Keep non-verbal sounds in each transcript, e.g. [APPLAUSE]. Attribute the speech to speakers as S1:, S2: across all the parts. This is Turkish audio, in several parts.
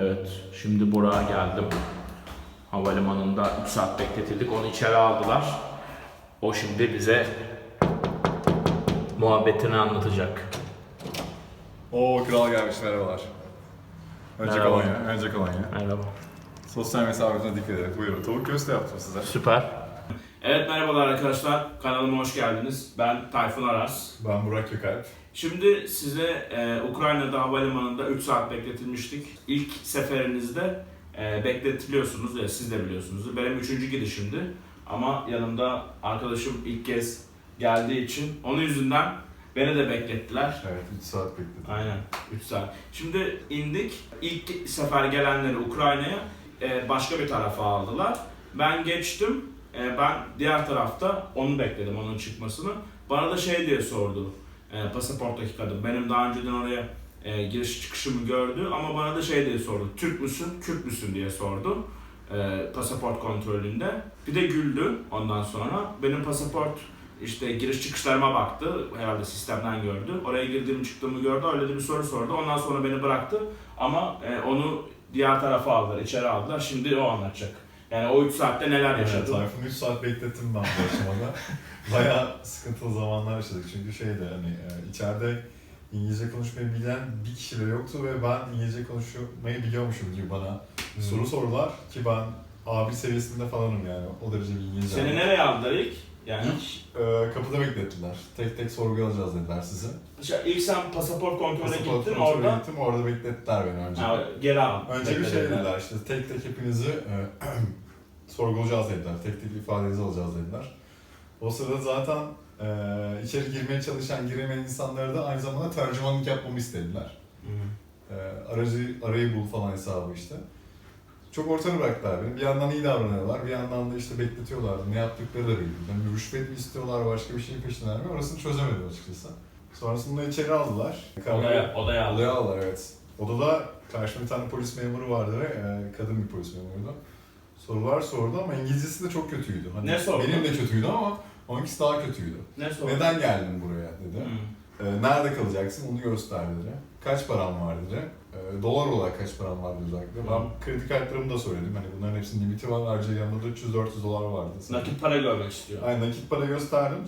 S1: Evet, şimdi Burak'a geldim. Havalimanında 3 saat bekletildik, onu içeri aldılar. O şimdi bize muhabbetini anlatacak.
S2: Oo kral gelmiş merhabalar. Önce
S1: Merhaba.
S2: kolonya, önce kolonya.
S1: Merhaba.
S2: Sosyal mesafesine dikkat edin. Buyurun. Tavuk köfte yaptım size.
S1: Süper. Evet merhabalar arkadaşlar, kanalıma hoş geldiniz. Ben Tayfun Aras.
S2: Ben Burak Gökalp.
S1: Şimdi size e, Ukrayna'da havalimanında 3 saat bekletilmiştik. İlk seferinizde e, bekletiliyorsunuz ya siz de biliyorsunuz. Benim üçüncü gidişimdi. Ama yanımda arkadaşım ilk kez geldiği için onun yüzünden beni de beklettiler.
S2: Evet 3 saat bekledim.
S1: Aynen 3 saat. Şimdi indik. İlk sefer gelenleri Ukrayna'ya e, başka bir tarafa aldılar. Ben geçtim. E, ben diğer tarafta onu bekledim onun çıkmasını. Bana da şey diye sordu. E, pasaporttaki kadın. Benim daha önceden oraya e, giriş çıkışımı gördü ama bana da şey diye sordu. Türk müsün, Kürt müsün diye sordu. E, pasaport kontrolünde. Bir de güldü ondan sonra. Benim pasaport işte giriş çıkışlarıma baktı. Herhalde sistemden gördü. Oraya girdiğimi çıktığımı gördü. Öyle de bir soru sordu. Ondan sonra beni bıraktı. Ama e, onu diğer tarafa aldılar, içeri aldılar. Şimdi o anlatacak. Yani o 3 saatte neler
S2: Evet,
S1: yaşadı.
S2: Tayfun 3 saat beklettim ben bu aşamada. [LAUGHS] Bayağı sıkıntılı zamanlar yaşadık çünkü şeyde hani e, içeride İngilizce konuşmayı bilen bir kişi de yoktu ve ben İngilizce konuşmayı biliyormuşum gibi bana soru sordular ki ben A1 seviyesinde falanım yani o derece bir İngilizce.
S1: Seni nereye aldılar ilk? Yani
S2: İlk e, kapıda beklettiler. Tek tek sorgu alacağız dediler size.
S1: işte ilk sen pasaport kontrolüne
S2: Pasaport
S1: gittin
S2: kontrolüne
S1: orada.
S2: gittim orada beklettiler beni önce.
S1: Ha, geri al.
S2: Önce bir şey
S1: beklediler.
S2: dediler işte tek tek hepinizi e, [CLEARS THROAT] sorgulayacağız dediler. Tek tek ifadenizi alacağız dediler. O sırada zaten e, içeri girmeye çalışan, giremeyen insanlara da aynı zamanda tercümanlık yapmamı istediler.
S1: Hı.
S2: E, aracı, arayı bul falan hesabı işte. Çok ortada bıraktılar beni. Bir yandan iyi davranıyorlar, bir yandan da işte bekletiyorlardı. Ne yaptıkları da bilmiyorum. Yani rüşvet mi istiyorlar, başka bir şeyin peşindeler mi? Orasını çözemedim açıkçası. Sonrasında içeri aldılar.
S1: Odaya, odaya aldı.
S2: Odaya aldılar evet. Odada karşımda bir tane polis memuru vardı ve e, kadın bir polis memuruydu. Sorular sordu ama İngilizcesi de çok kötüydü. Hani
S1: Ne sordu?
S2: Benim de kötüydü ama onunkisi daha kötüydü.
S1: Ne sordu?
S2: Neden geldin buraya dedi.
S1: Hı.
S2: E, nerede kalacaksın onu göster dedi. Kaç param var dedi. E, dolar olarak kaç param var dedi özellikle. Ben kredi kartlarımı da söyledim. Hani bunların hepsinin limiti var. Ayrıca yanında da 300-400 dolar vardı.
S1: Nakit para görmek istiyor.
S2: Aynen nakit para gösterdim.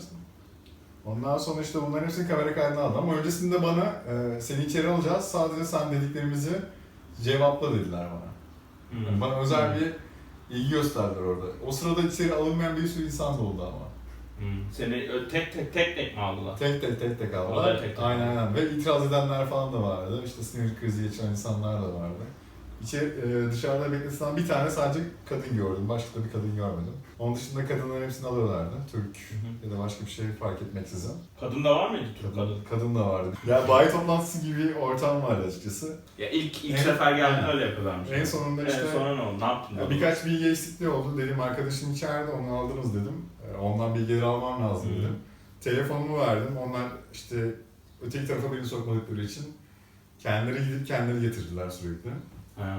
S2: Ondan sonra işte bunların hepsini kamera kaydına aldı ama öncesinde bana e, seni içeri alacağız sadece sen dediklerimizi cevapla dediler bana. Yani bana özel bir ilgi gösterdiler orada. O sırada içeri alınmayan bir sürü insan da oldu ama.
S1: Hı. Seni tek tek tek tek mi aldılar?
S2: Tek tek tek tek aldılar.
S1: Tek tek.
S2: Aynen aynen ve itiraz edenler falan da vardı. İşte sinir krizi geçiren insanlar da vardı. İçeri, e, dışarıda bekletilen bir tane sadece kadın gördüm. Başka da bir kadın görmedim. Onun dışında kadınların hepsini alıyorlardı. Türk ya da başka bir şey fark etmeksizin.
S1: Kadın da var mıydı Türk kadın?
S2: Kadın da vardı. Ya bayi toplantısı gibi bir ortam vardı açıkçası.
S1: Ya ilk ilk
S2: En-
S1: sefer geldiğinde
S2: Aynen.
S1: öyle yapıyorlarmış.
S2: En sonunda işte
S1: En sonra ne oldu? Ne yaptın?
S2: ya birkaç bilgi eksikliği oldu. Dedim arkadaşım içeride onu aldınız dedim. Ondan bilgileri almam lazım dedim. Telefonumu verdim. Onlar işte öteki tarafa beni sokmadıkları için kendileri gidip kendileri getirdiler sürekli.
S1: Ha.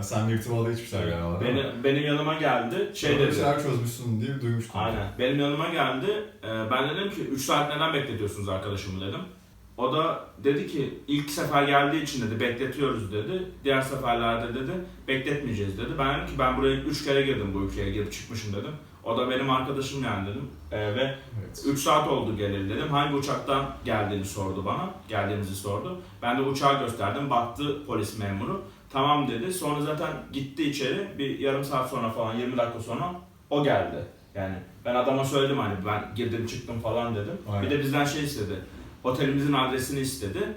S2: Sen yırtmalı içmişler galiba. değil mi?
S1: Benim, benim yanıma geldi. Şey
S2: Sonra bir
S1: dedi.
S2: şeyler çözmüşsün diye duymuştum.
S1: Aynen. Benim yanıma geldi. Ee, ben dedim ki 3 saat neden bekletiyorsunuz arkadaşımı dedim. O da dedi ki ilk sefer geldiği için dedi bekletiyoruz dedi. Diğer seferlerde dedi bekletmeyeceğiz dedi. Ben dedim ki ben buraya 3 kere girdim bu ülkeye girip çıkmışım dedim. O da benim arkadaşım yani dedim. Ee, ve
S2: Evet.
S1: 3 saat oldu geleli dedim. Hangi uçaktan geldiğini sordu bana. Geldiğimizi sordu. Ben de uçağı gösterdim. Baktı polis memuru. Tamam dedi. Sonra zaten gitti içeri. Bir yarım saat sonra falan 20 dakika sonra o geldi. Yani ben adama söyledim hani ben girdim çıktım falan dedim.
S2: Aynen.
S1: Bir de bizden şey istedi. Otelimizin adresini istedi.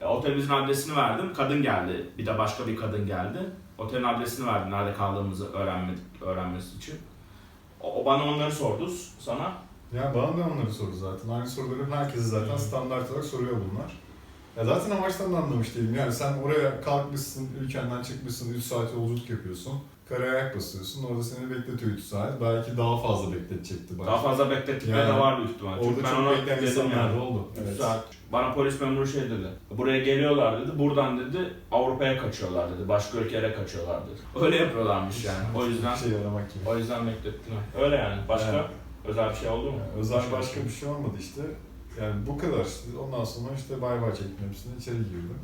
S1: E, otelimizin adresini verdim. Kadın geldi. Bir de başka bir kadın geldi. Otelin adresini verdim. Nerede kaldığımızı öğrenmedik, öğrenmesi için. O, o bana onları sordu sana.
S2: Ya bana da onları sordu zaten. Aynı soruları herkese zaten standart olarak soruyor bunlar. Ya zaten amaçtan da anlamış değilim. Yani sen oraya kalkmışsın, ülkenden çıkmışsın, 3 saat yolculuk yapıyorsun. Karaya ayak basıyorsun, orada seni bekletiyor 3 saat. Belki daha fazla bekletecekti.
S1: Daha
S2: belki.
S1: fazla beklettikleri
S2: Yani
S1: de var büyük ihtimal. Çünkü
S2: Orada
S1: ben
S2: çok bekleyen insanlar
S1: yani.
S2: oldu.
S1: Üç
S2: Evet.
S1: saat. Bana polis memuru şey dedi. Buraya geliyorlar dedi. Buradan dedi Avrupa'ya kaçıyorlar dedi. Başka ülkelere kaçıyorlar dedi. Öyle yapıyorlarmış yani. O yüzden
S2: şey aramak gibi.
S1: o yüzden beklettiler. Öyle yani. Başka
S2: Evet.
S1: özel bir şey oldu mu?
S2: Yani özel başka bir şey olmadı işte. Yani bu kadar. Ondan sonra işte bay bay çektim hepsini içeri girdim.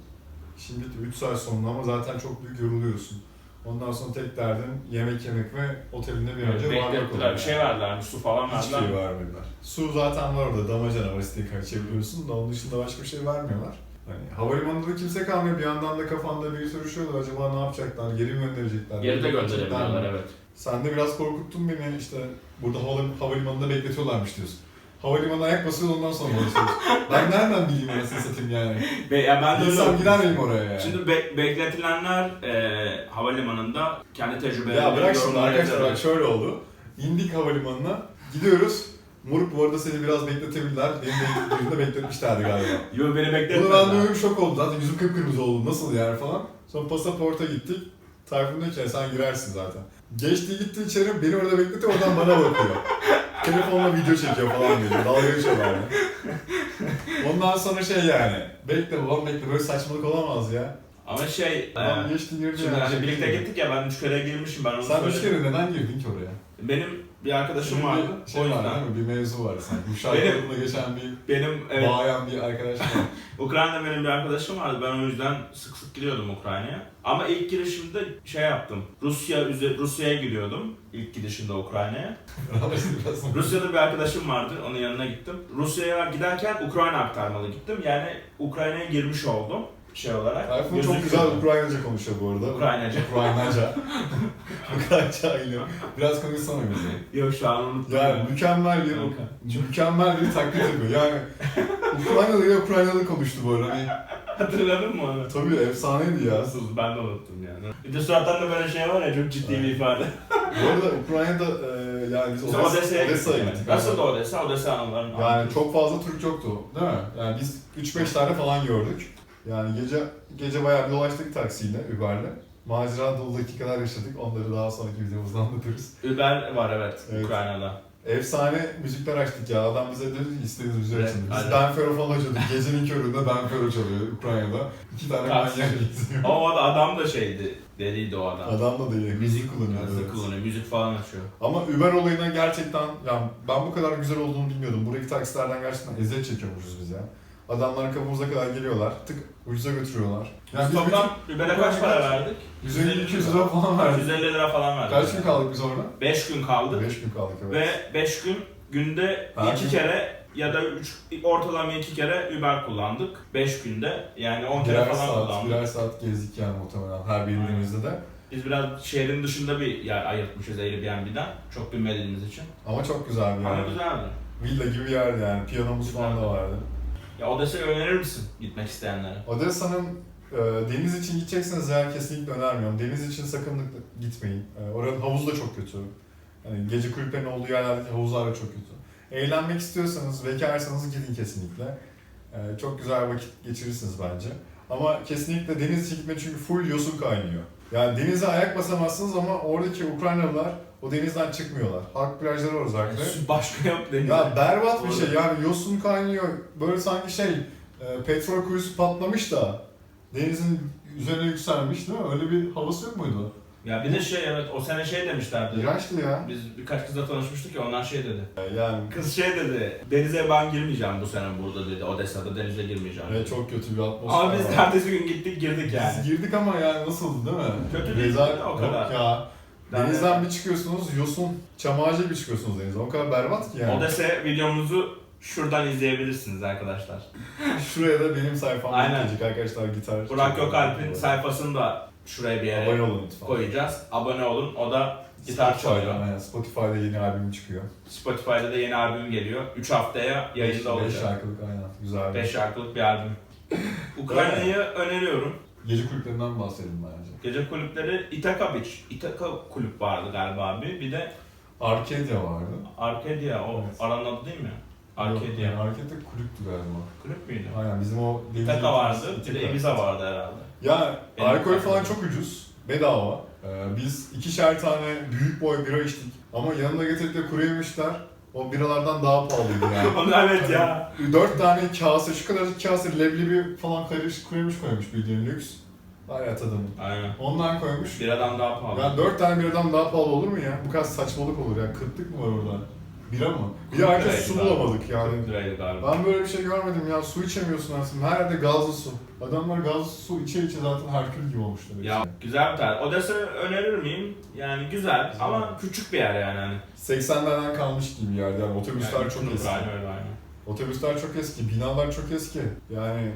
S2: Şimdi bitti 3 saat sonra ama zaten çok büyük yoruluyorsun. Ondan sonra tek derdin yemek yemek ve otelinde bir önce varmak
S1: Beklettiler.
S2: oluyor.
S1: Bir şey verdiler mi? Su falan verdiler
S2: şey
S1: mi?
S2: vermediler. Su zaten var orada, damacana var isteği kaçabiliyorsun da onun dışında başka bir şey vermiyorlar. Hani havalimanında da kimse kalmıyor. Bir yandan da kafanda bir sürü şey oluyor. Acaba ne yapacaklar? Geri mi gönderecekler?
S1: Geri de gönderebiliyorlar evet.
S2: Sen de biraz korkuttun beni işte burada havalim- havalimanında bekletiyorlarmış diyorsun. Havalimanına ayak basıyor ondan sonra basıyorsun. [LAUGHS] ben nereden bileyim anasını satayım yani.
S1: Be ya ben de öyle
S2: İnsan gider miyim oraya yani?
S1: Şimdi be- bekletilenler e, havalimanında kendi tecrübelerini
S2: ya bırak şimdi
S1: yorumlar
S2: arkadaşlar
S1: yazarlar.
S2: bak şöyle oldu. İndik havalimanına gidiyoruz. Moruk bu arada seni biraz bekletebilirler. Beni de yüzünde bekletmişlerdi galiba. [LAUGHS]
S1: Yo beni
S2: Bunu ben
S1: bekletmediler.
S2: duyuyorum şok oldu. Zaten yüzüm kıpkırmızı oldu. Nasıl yani falan. Sonra pasaporta gittik. Tayfun diyor ki sen girersin zaten. Geçti gitti içeri beni orada bekletiyor oradan bana bakıyor. [LAUGHS] Telefonla video çekiyor falan diyor. Dalga geçiyorlar yani. Ondan sonra şey yani. Bekle babam bekle böyle saçmalık olamaz ya.
S1: Ama şey,
S2: Adam
S1: e,
S2: geçti girdi
S1: şimdi
S2: yani.
S1: hani
S2: Şey
S1: birlikte
S2: değil.
S1: gittik ya ben üç kere girmişim ben onu
S2: Sen üç
S1: söyledim.
S2: kere neden girdin ki oraya?
S1: Benim bir arkadaşım
S2: Senin
S1: vardı.
S2: bir şey
S1: o
S2: var
S1: yüzden.
S2: değil mi? Bir mevzu var sanki. [LAUGHS] Bu şarkı
S1: Benim-
S2: yolunda geçen bir
S1: Benim evet,
S2: bağlayan bir arkadaş var. [LAUGHS]
S1: Ukrayna'da benim bir arkadaşım vardı. Ben o yüzden sık sık gidiyordum Ukrayna'ya. Ama ilk girişimde şey yaptım. Rusya üze- Rusya'ya gidiyordum. İlk gidişimde Ukrayna'ya. [LAUGHS]
S2: Biraz-
S1: Rusya'da bir arkadaşım vardı. Onun yanına gittim. Rusya'ya giderken Ukrayna aktarmalı gittim. Yani Ukrayna'ya girmiş oldum şey olarak.
S2: Tayfun çok güzel Ukraynaca konuşuyor bu arada.
S1: Ukraynaca.
S2: Ukraynaca. [LAUGHS] Ukraynaca ile. Biraz konuşsana bize.
S1: Yok şu an unuttum.
S2: Yani mükemmel bir, mükemmel bir taklit yapıyor. Yani Ukraynalı ile Ukraynalı konuştu bu arada. Hani,
S1: Hatırladın mı onu?
S2: tabii efsaneydi ya.
S1: Nasıl? Ben de unuttum yani. Bir de surattan da böyle şey var ya çok ciddi bir ifade.
S2: Bu arada Ukrayna'da e, yani biz Odessa,
S1: Odessa'ya
S2: Odessa'ya
S1: gittik.
S2: gittik.
S1: Nasıl da Odessa? Odessa anılarını
S2: Yani çok fazla Türk yoktu değil mi? Yani biz 3-5 tane falan gördük. Yani gece gece bayağı bir dolaştık taksiyle, Uber'le. Macera dolu dakikalar yaşadık. Onları daha sonraki videomuzda anlatırız.
S1: Uber var evet,
S2: Evet.
S1: Ukrayna'da.
S2: Efsane müzikler açtık ya. Adam bize dedi ki istediğiniz müziği
S1: Evet,
S2: açın. Biz
S1: aynen.
S2: Ben Fero falan açıyorduk. Gecenin köründe Ben Fero çalıyor Ukrayna'da. İki tane manyak geziyor.
S1: Ama adam da şeydi, deliydi o adam.
S2: Adam da değil. Müzik kullanıyor.
S1: Hızlı
S2: evet.
S1: kullanıyor, müzik falan açıyor.
S2: Ama Uber olayına gerçekten, yani ben bu kadar güzel olduğunu bilmiyordum. Buradaki taksilerden gerçekten eziyet çekiyormuşuz biz ya. Adamlar kapımıza kadar geliyorlar, tık ucuza götürüyorlar. Yani
S1: Biz toplam Uber'e kaç para verdik?
S2: 150-200 lira falan verdik.
S1: 150 lira falan verdik.
S2: Kaç gün kaldık biz orada?
S1: 5 gün kaldık
S2: 5 gün kaldık evet.
S1: ve 5 gün günde
S2: Her
S1: 2
S2: gün-
S1: kere ya da 3 ortalama 2 kere Uber kullandık 5 günde. Yani 10 kere
S2: birer
S1: falan
S2: saat,
S1: kullandık.
S2: birer saat gezdik yani muhtemelen her birimizde de.
S1: Biz biraz şehrin dışında bir yer ayırtmışız Airbnb'den. Çok bilmediğimiz için.
S2: Ama çok güzeldi
S1: Ama
S2: yani.
S1: güzeldi.
S2: Villa gibi bir yerdi yani. Piyanomuz falan da vardı.
S1: Ya Odessa'yı önerir misin gitmek isteyenlere?
S2: Odessa'nın e, deniz için gidecekseniz eğer kesinlikle önermiyorum. Deniz için sakın gitmeyin. E, oranın havuzu da çok kötü. Yani gece kulüplerinin olduğu yerlerdeki havuzlar da çok kötü. Eğlenmek istiyorsanız, bekarsanız gidin kesinlikle. E, çok güzel vakit geçirirsiniz bence. Ama kesinlikle deniz gitmeyin çünkü full yosun kaynıyor. Yani denize ayak basamazsınız ama oradaki Ukraynalılar o denizden çıkmıyorlar. Halk plajları var özellikle.
S1: Su başka yok denizde.
S2: Ya berbat bir şey yani yosun kaynıyor. Böyle sanki şey e, petrol kuyusu patlamış da denizin üzerine yükselmiş değil mi? Öyle bir havası yok muydu?
S1: Ya bir de şey evet o sene şey demişlerdi.
S2: İğrençti ya.
S1: Biz birkaç kızla tanışmıştık ya onlar şey dedi.
S2: Yani
S1: Kız şey dedi, denize ben girmeyeceğim bu sene burada dedi, Odessa'da denize girmeyeceğim.
S2: ve çok kötü bir atmosfer
S1: Ama biz
S2: var.
S1: ertesi gün gittik girdik yani.
S2: Biz girdik ama yani nasıldı değil mi?
S1: Kötü değil,
S2: Rezalet-
S1: o kadar.
S2: Yok ya. Denizden bir çıkıyorsunuz yosun, çam ağacı gibi çıkıyorsunuz denize. O kadar berbat ki yani.
S1: Odessa videomuzu şuradan izleyebilirsiniz arkadaşlar. [LAUGHS]
S2: Şuraya da benim sayfam
S1: Aynen.
S2: gelecek arkadaşlar gitar.
S1: Burak
S2: çok-
S1: Gökalp'in sayfasını da şuraya bir
S2: Abone
S1: yere
S2: olun lütfen.
S1: koyacağız. Abone olun. O da gitar çalıyor.
S2: Aynen. Spotify'da yeni albüm çıkıyor.
S1: Spotify'da da yeni albüm geliyor. 3 haftaya yayında
S2: 5
S1: olacak.
S2: şarkılık aynen. Güzel.
S1: 5 şarkılık bir albüm. [LAUGHS] Ukrayna'yı öneriyorum.
S2: Gece kulüplerinden bahsedelim bence.
S1: Gece kulüpleri Ithaca Beach. Ithaca kulüp vardı galiba bir. Bir de
S2: Arcadia vardı.
S1: Arcadia o
S2: Evet.
S1: aranın adı değil mi?
S2: Yok,
S1: Arcadia.
S2: yani Arcadia kulüptü galiba.
S1: Kulüp müydü?
S2: Aynen bizim o...
S1: Ithaca vardı. Bir de. Ibiza vardı herhalde.
S2: Ya
S1: Benim
S2: alkol falan çok ucuz. Bedava. Ee, biz ikişer tane büyük boy bira içtik. Ama yanına getirip de kuru yemişler. O biralardan daha pahalıydı yani. [LAUGHS]
S1: Evet ya.
S2: Dört tane kase, şu kadar kase leblebi falan karış, kuru yemiş koymuş bildiğin lüks. Hayat adamı.
S1: Aynen.
S2: Ondan koymuş.
S1: Biradan daha pahalı.
S2: Yani dört tane biradan daha pahalı olur mu ya? Bu kadar saçmalık olur ya. Kıtlık mı var orada? Bira mı? Bir herkes su bulamadık yani.
S1: 40 liraydı galiba.
S2: Ben böyle bir şey görmedim ya. Su içemiyorsun aslında. Her yerde gazlı su. Adamlar gazlı su içe içe zaten Herkül gibi olmuşlar.
S1: Ya güzel bir tatil. Odessa önerir miyim? Yani güzel
S2: Güzel.
S1: ama küçük bir yer yani. Hani.
S2: 80'lerden kalmış gibi bir yerde. Yani otobüsler
S1: Yani
S2: çok eski.
S1: Aynen öyle aynen.
S2: Otobüsler çok eski, binalar çok eski. Yani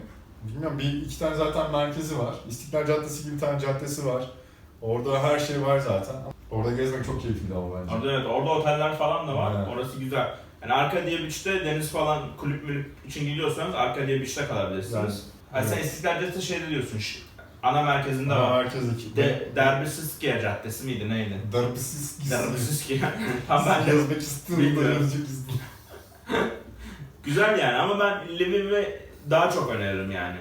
S2: bilmiyorum bir iki tane zaten merkezi var. İstiklal Caddesi gibi bir tane caddesi var. Orada her şey var zaten. Orada gezmek çok keyifli ama bence.
S1: Orada evet, orada oteller falan da var.
S2: Aynen.
S1: Orası güzel. Yani Arcadia Beach'te deniz falan kulüp mülüp için gidiyorsanız Arcadia Beach'te kalabilirsiniz.
S2: Yani,
S1: sen
S2: evet.
S1: İstiklal Caddesi şeyde diyorsun, ana merkezinde
S2: Ama
S1: var.
S2: merkezdeki.
S1: De, Derbisiskiye Caddesi miydi neydi?
S2: Darbisiz
S1: Derbisiskiye. Tam [LAUGHS] ben de
S2: istiyorum. [LAUGHS]
S1: Güzel yani ama ben Lviv'i daha çok öneririm yani.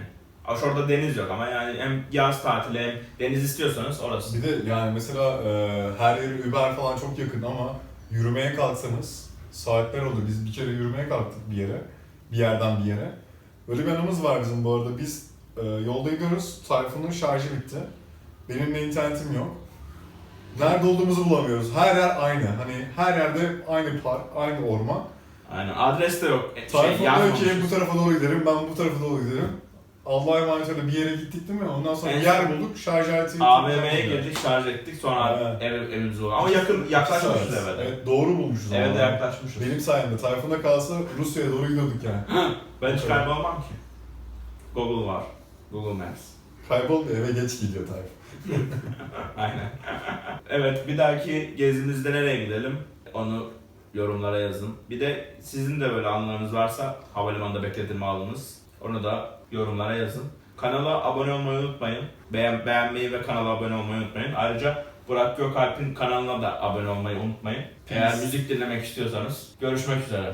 S1: Orada deniz yok ama yani hem yaz tatili hem deniz istiyorsanız orası.
S2: Bir de yani mesela e, her yere Uber falan çok yakın ama yürümeye kalksanız saatler oldu. Biz bir kere yürümeye kalktık bir yere. Bir yerden bir yere. Böyle bir anımız var bizim bu arada. Biz e, yolda gidiyoruz. Tayfun'un şarjı bitti. Benim de internetim yok. Nerede olduğumuzu bulamıyoruz. Her yer aynı. Hani her yerde aynı park, aynı orman.
S1: Aynen adres de yok. E, Şey,
S2: Tayfun diyor ki bu tarafa doğru giderim, ben bu tarafa doğru giderim. Allah'a emanet öyle bir yere gittik değil mi? Ondan sonra
S1: En
S2: yer
S1: son
S2: bulduk, şarj aleti
S1: AVM'ye girdik, şarj ettik sonra
S2: Aynen.
S1: ev, evimize uğradık. Ama yakın, yaklaşmışız eve de.
S2: Evet doğru bulmuşuz.
S1: Eve de yaklaşmışız.
S2: Benim sayemde Tayfun'da kalsa Rusya'ya doğru gidiyorduk yani.
S1: Ben hiç kaybolmam ki. Google var. Google Maps.
S2: Kaybolmuyor eve geç gidiyor Tayfun. [LAUGHS]
S1: Aynen. evet bir dahaki gezimizde nereye gidelim? Onu yorumlara yazın. Bir de sizin de böyle anılarınız varsa havalimanında bekletilme alınız. Onu da yorumlara yazın. Kanala abone olmayı unutmayın. Beğen, beğenmeyi ve kanala abone olmayı unutmayın. Ayrıca Burak Gökalp'in kanalına da abone olmayı unutmayın. Eğer müzik dinlemek istiyorsanız görüşmek üzere.